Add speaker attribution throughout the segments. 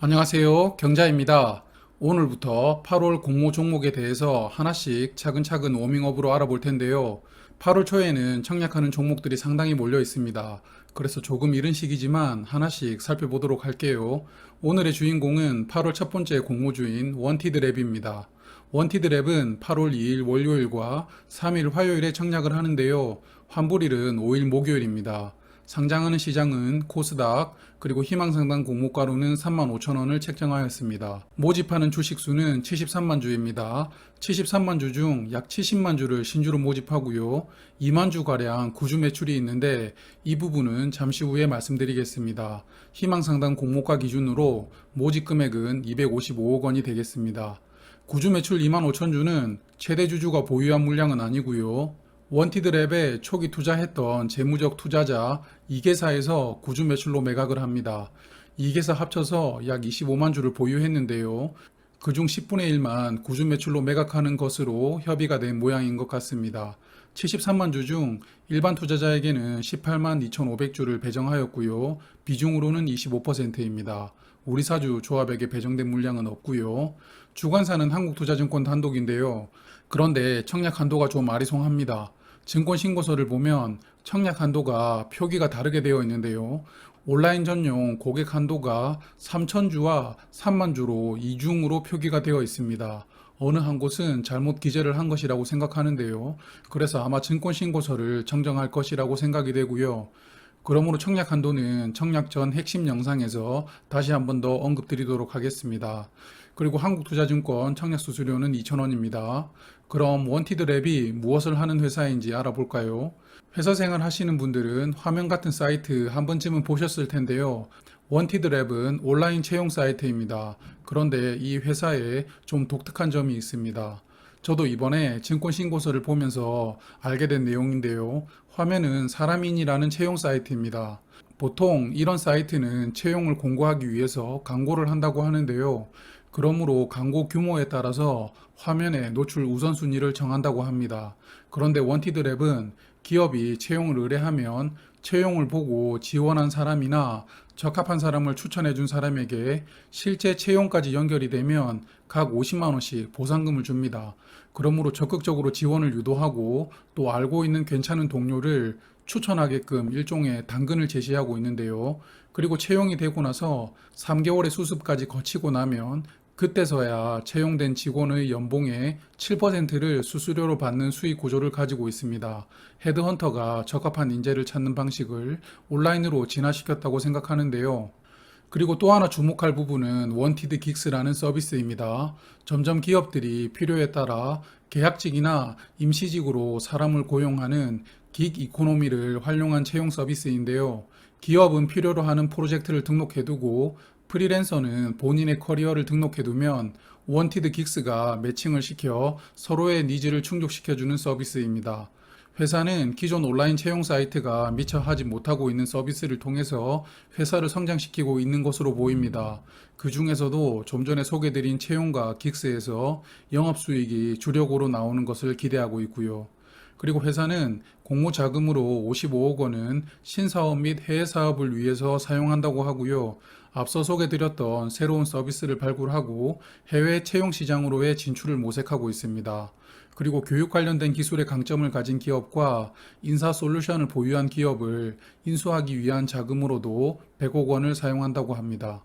Speaker 1: 안녕하세요. 경자입니다. 오늘부터 8월 공모 종목에 대해서 하나씩 차근차근 워밍업으로 알아볼 텐데요. 8월 초에는 청약하는 종목들이 상당히 몰려 있습니다. 그래서 조금 이른 시기지만 하나씩 살펴보도록 할게요. 오늘의 주인공은 8월 첫 번째 공모주인 원티드 랩입니다. 원티드 랩은 8월 2일 월요일과 3일 화요일에 청약을 하는데요. 환불일은 5일 목요일입니다. 상장하는 시장은 코스닥 그리고 희망상당 공모가로는 35,000원을 책정하였습니다. 모집하는 주식수는 73만 주입니다. 73만 주 중 약 70만 주를 신주로 모집하고요. 2만 주가량 구주 매출이 있는데 이 부분은 잠시 후에 말씀드리겠습니다. 희망상당 공모가 기준으로 모집 금액은 255억 원이 되겠습니다. 구주 매출 2만 5천 주는 최대 주주가 보유한 물량은 아니고요. 원티드 랩에 초기 투자했던 재무적 투자자 2개사에서 구주 매출로 매각을 합니다. 2개사 합쳐서 약 25만 주를 보유했는데요. 그중 10분의 1만 구주 매출로 매각하는 것으로 협의가 된 모양인 것 같습니다. 73만 주 중 일반 투자자에게는 18만 2,500주를 배정하였고요. 비중으로는 25%입니다. 우리 사주 조합에게 배정된 물량은 없고요. 주관사는 한국투자증권 단독인데요. 그런데 청약 한도가 좀 아리송합니다. 증권 신고서를 보면 청약 한도가 표기가 다르게 되어 있는데요. 온라인 전용 고객 한도가 3,000주와 3만주로 이중으로 표기가 되어 있습니다. 어느 한 곳은 잘못 기재를 한 것이라고 생각하는데요. 그래서 아마 증권 신고서를 정정할 것이라고 생각이 되고요. 그러므로 청약 한도는 청약 전 핵심 영상에서 다시 한 번 더 언급드리도록 하겠습니다. 그리고 한국투자증권 청약 수수료는 2,000원입니다. 그럼 원티드 랩이 무엇을 하는 회사인지 알아볼까요? 회사 생활 하시는 분들은 화면 같은 사이트 한 번쯤은 보셨을 텐데요. 원티드 랩은 온라인 채용 사이트입니다. 그런데 이 회사에 좀 독특한 점이 있습니다. 저도 이번에 증권 신고서를 보면서 알게 된 내용인데요. 화면은 사람인이라는 채용 사이트입니다. 보통 이런 사이트는 채용을 공고하기 위해서 광고를 한다고 하는데요. 그러므로 광고 규모에 따라서 화면의 노출 우선순위를 정한다고 합니다. 그런데 원티드 랩은 기업이 채용을 의뢰하면 채용을 보고 지원한 사람이나 적합한 사람을 추천해 준 사람에게 실제 채용까지 연결이 되면 각 50만 원씩 보상금을 줍니다. 그러므로 적극적으로 지원을 유도하고 또 알고 있는 괜찮은 동료를 추천하게끔 일종의 당근을 제시하고 있는데요. 그리고 채용이 되고 나서 3개월의 수습까지 거치고 나면 그때서야 채용된 직원의 연봉의 7%를 수수료로 받는 수익 구조를 가지고 있습니다. 헤드헌터가 적합한 인재를 찾는 방식을 온라인으로 진화시켰다고 생각하는데요. 그리고 또 하나 주목할 부분은 원티드 긱스라는 서비스입니다. 점점 기업들이 필요에 따라 계약직이나 임시직으로 사람을 고용하는 긱 이코노미를 활용한 채용 서비스인데요. 기업은 필요로 하는 프로젝트를 등록해두고 프리랜서는 본인의 커리어를 등록해두면 원티드 긱스가 매칭을 시켜 서로의 니즈를 충족시켜주는 서비스입니다. 회사는 기존 온라인 채용 사이트가 미처 하지 못하고 있는 서비스를 통해서 회사를 성장시키고 있는 것으로 보입니다. 그 중에서도 좀 전에 소개드린 채용과 긱스에서 영업 수익이 주력으로 나오는 것을 기대하고 있고요. 그리고 회사는 공모 자금으로 55억 원은 신사업 및 해외 사업을 위해서 사용한다고 하고요. 앞서 소개드렸던 새로운 서비스를 발굴하고 해외 채용 시장으로의 진출을 모색하고 있습니다. 그리고 교육 관련된 기술의 강점을 가진 기업과 인사 솔루션을 보유한 기업을 인수하기 위한 자금으로도 100억 원을 사용한다고 합니다.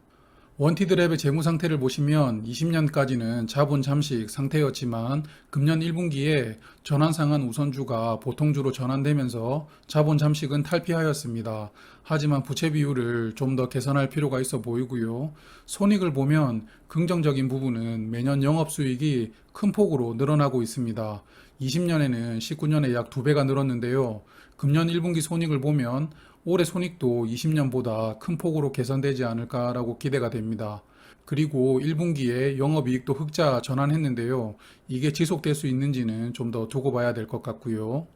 Speaker 1: 원티드랩의 재무 상태를 보시면 20년까지는 자본 잠식 상태였지만 금년 1분기에 전환상한 우선주가 보통주로 전환되면서 자본 잠식은 탈피하였습니다. 하지만 부채 비율을 좀 더 개선할 필요가 있어 보이고요. 손익을 보면 긍정적인 부분은 매년 영업 수익이 큰 폭으로 늘어나고 있습니다. 20년에는 19년에 약 2배가 늘었는데요. 금년 1분기 손익을 보면 올해 손익도 20년보다 큰 폭으로 개선되지 않을까라고 기대가 됩니다. 그리고 1분기에 영업이익도 흑자 전환했는데요. 이게 지속될 수 있는지는 좀 더 두고 봐야 될 것 같고요.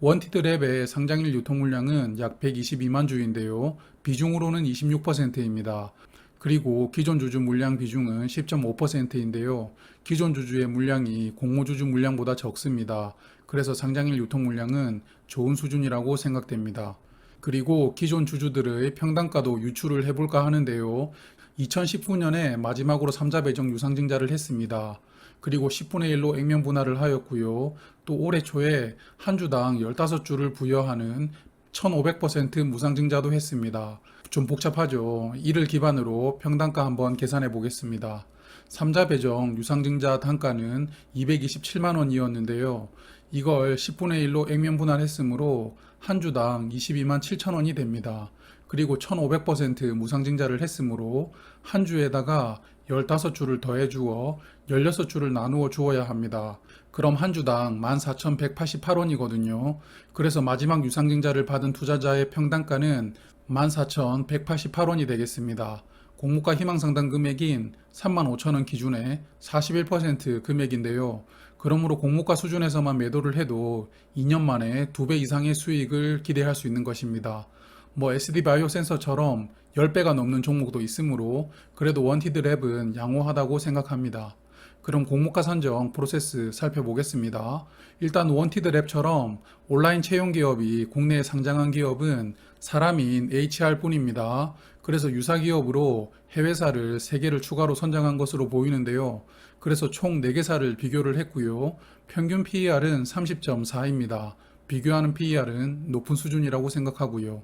Speaker 1: 원티드 랩의 상장일 유통 물량은 약 122만 주인데요. 비중으로는 26%입니다. 그리고 기존 주주 물량 비중은 10.5%인데요. 기존 주주의 물량이 공모주주 물량보다 적습니다. 그래서 상장일 유통 물량은 좋은 수준이라고 생각됩니다. 그리고 기존 주주들의 평단가도 유출을 해볼까 하는데요. 2019년에 마지막으로 3자 배정 유상증자를 했습니다. 그리고 10분의 1로 액면 분할을 하였고요. 또 올해 초에 한 주당 15주를 부여하는 1500% 무상증자도 했습니다. 좀 복잡하죠. 이를 기반으로 평단가 한번 계산해 보겠습니다. 3자 배정 유상증자 단가는 227만 원이었는데요. 이걸 10분의 1로 액면 분할했으므로 한 주당 22만 7천 원이 됩니다. 그리고 1500% 무상증자를 했으므로 한 주에다가 15주를 더해 주어 16주를 나누어 주어야 합니다. 그럼 한 주당 14,188원이거든요. 그래서 마지막 유상증자를 받은 투자자의 평단가는 14,188원이 되겠습니다. 공모가 희망상당 금액인 35,000원 기준에 41% 금액인데요. 그러므로 공모가 수준에서만 매도를 해도 2년 만에 2배 이상의 수익을 기대할 수 있는 것입니다. 뭐 SD 바이오 센서처럼 10배가 넘는 종목도 있으므로 그래도 원티드 랩은 양호하다고 생각합니다. 그럼 공모가 선정 프로세스 살펴보겠습니다. 일단 원티드 랩처럼 온라인 채용 기업이 국내에 상장한 기업은 사람인 HR 뿐입니다. 그래서 유사 기업으로 해외사를 3개를 추가로 선정한 것으로 보이는데요. 그래서 총 4개사를 비교를 했고요. 평균 PER은 30.4입니다. 비교하는 PER은 높은 수준이라고 생각하고요.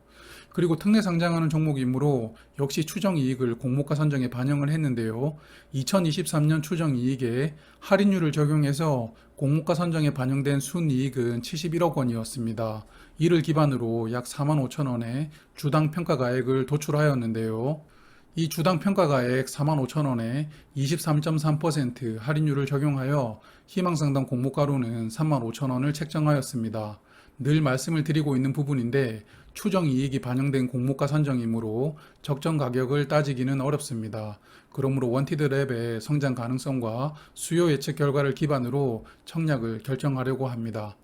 Speaker 1: 그리고 특례 상장하는 종목이므로 역시 추정 이익을 공모가 선정에 반영을 했는데요. 2023년 추정 이익에 할인율을 적용해서 공모가 선정에 반영된 순이익은 71억 원이었습니다. 이를 기반으로 약 4만 5천 원의 주당 평가가액을 도출하였는데요. 이 주당 평가가액 4만 5천 원에 23.3% 할인율을 적용하여 희망상당 공모가로는 3만 5천 원을 책정하였습니다. 늘 말씀을 드리고 있는 부분인데 추정 이익이 반영된 공모가 선정이므로 적정 가격을 따지기는 어렵습니다. 그러므로 원티드 랩의 성장 가능성과 수요 예측 결과를 기반으로 청약을 결정하려고 합니다.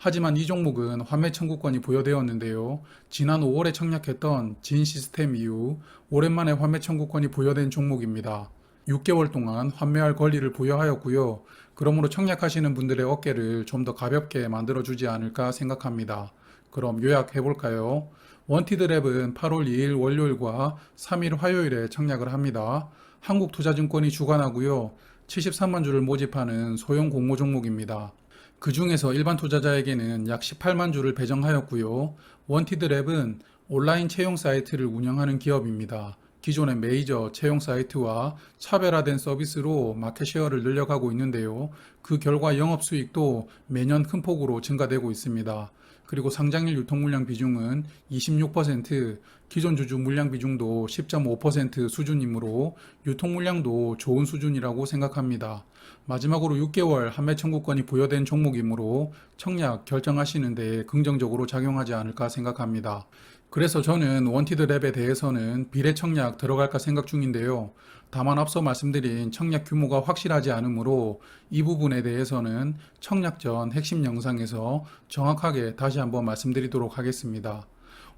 Speaker 1: 하지만 이 종목은 환매 청구권이 부여되었는데요. 지난 5월에 청약했던 진 시스템 이후 오랜만에 환매 청구권이 부여된 종목입니다. 6개월 동안 환매할 권리를 부여하였고요. 그러므로 청약하시는 분들의 어깨를 좀 더 가볍게 만들어주지 않을까 생각합니다. 그럼 요약해 볼까요? 원티드랩은 8월 2일 월요일과 3일 화요일에 청약을 합니다. 한국투자증권이 주관하고요. 73만 주를 모집하는 소형 공모 종목입니다. 그 중에서 일반 투자자에게는 약 18만 주를 배정하였고요. 원티드랩은 온라인 채용 사이트를 운영하는 기업입니다. 기존의 메이저 채용 사이트와 차별화된 서비스로 마켓쉐어를 늘려가고 있는데요. 그 결과 영업 수익도 매년 큰 폭으로 증가되고 있습니다. 그리고 상장일 유통 물량 비중은 26%, 기존 주주 물량 비중도 10.5% 수준이므로 유통 물량도 좋은 수준이라고 생각합니다. 마지막으로 6개월 판매 청구권이 부여된 종목이므로 청약 결정하시는데 긍정적으로 작용하지 않을까 생각합니다. 그래서 저는 원티드 랩에 대해서는 비례 청약 들어갈까 생각 중인데요. 다만 앞서 말씀드린 청약 규모가 확실하지 않으므로 이 부분에 대해서는 청약 전 핵심 영상에서 정확하게 다시 한번 말씀드리도록 하겠습니다.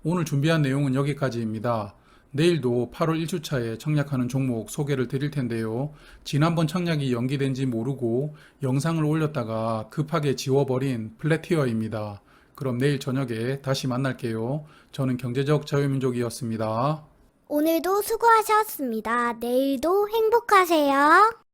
Speaker 1: 오늘 준비한 내용은 여기까지입니다. 내일도 8월 1주차에 청약하는 종목 소개를 드릴 텐데요. 지난번 청약이 연기된지 모르고 영상을 올렸다가 급하게 지워버린 플래티어입니다. 그럼 내일 저녁에 다시 만날게요. 저는 경제적 자유민족이었습니다.
Speaker 2: 오늘도 수고하셨습니다. 내일도 행복하세요.